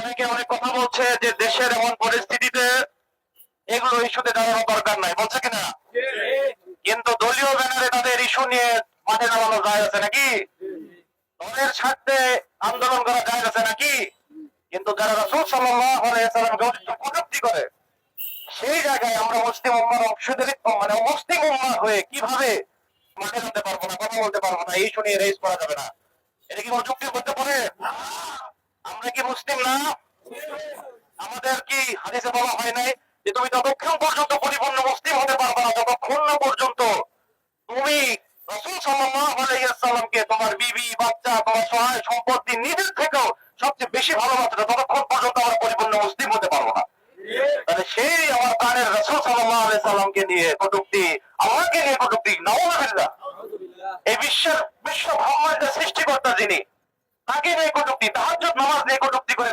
অনেকে অনেক কথা বলছে যে দেশের এমন পরিস্থিতিতে এগুলো ইস্যুতে দাঁড়ানোর দরকার নাই। বলছে কিনা কিন্তু দলীয় ব্যানারে তাদের ইস্যু নিয়ে মাঠে নামানো যায় আছে নাকি? দলের স্বার্থে আন্দোলন করা যায় আছে নাকি? কিন্তু যারা রসুল সাল্লামকে কটূক্তি করে, সেই জায়গায় আমরা মুসলিম উম্মার অংশীদারি মানে মুসলিম উম্মা হয়ে কীভাবে মাঠে নামতে পারব না, কথা বলতে পারব না, এই শুনিয়ে রেস করা যাবে না। এটা কি যুক্তি করতে পারে? মুসলিম না আমাদের কি হাদিসে বলা হয় নাই যে তুমি ততক্ষণ পর্যন্ত পরিপূর্ণ মুসলিম হতে পারবা না যতক্ষণ না পর্যন্ত তুমি রসুল তোমার বিবি, বাচ্চা, তোমার সহায় সম্পত্তি নিজের থেকেও সবচেয়ে বেশি ততক্ষণ পর্যন্ত আমরা পরিপূর্ণ মুসলিম হতে পারব না। তাহলে সেই আমার প্রাণের রসুল সাল্লাহ আলাই নিয়ে কটুক্তি আমাকে নিয়ে কটুক্তি নাও এই বিশ্বের বিশ্ব ব্রহ্মাণ্ডের সৃষ্টিকর্তা যিনি তাকে নেই কটুক্তি তাহাজ নামাজ নিয়ে কটুক্তি করে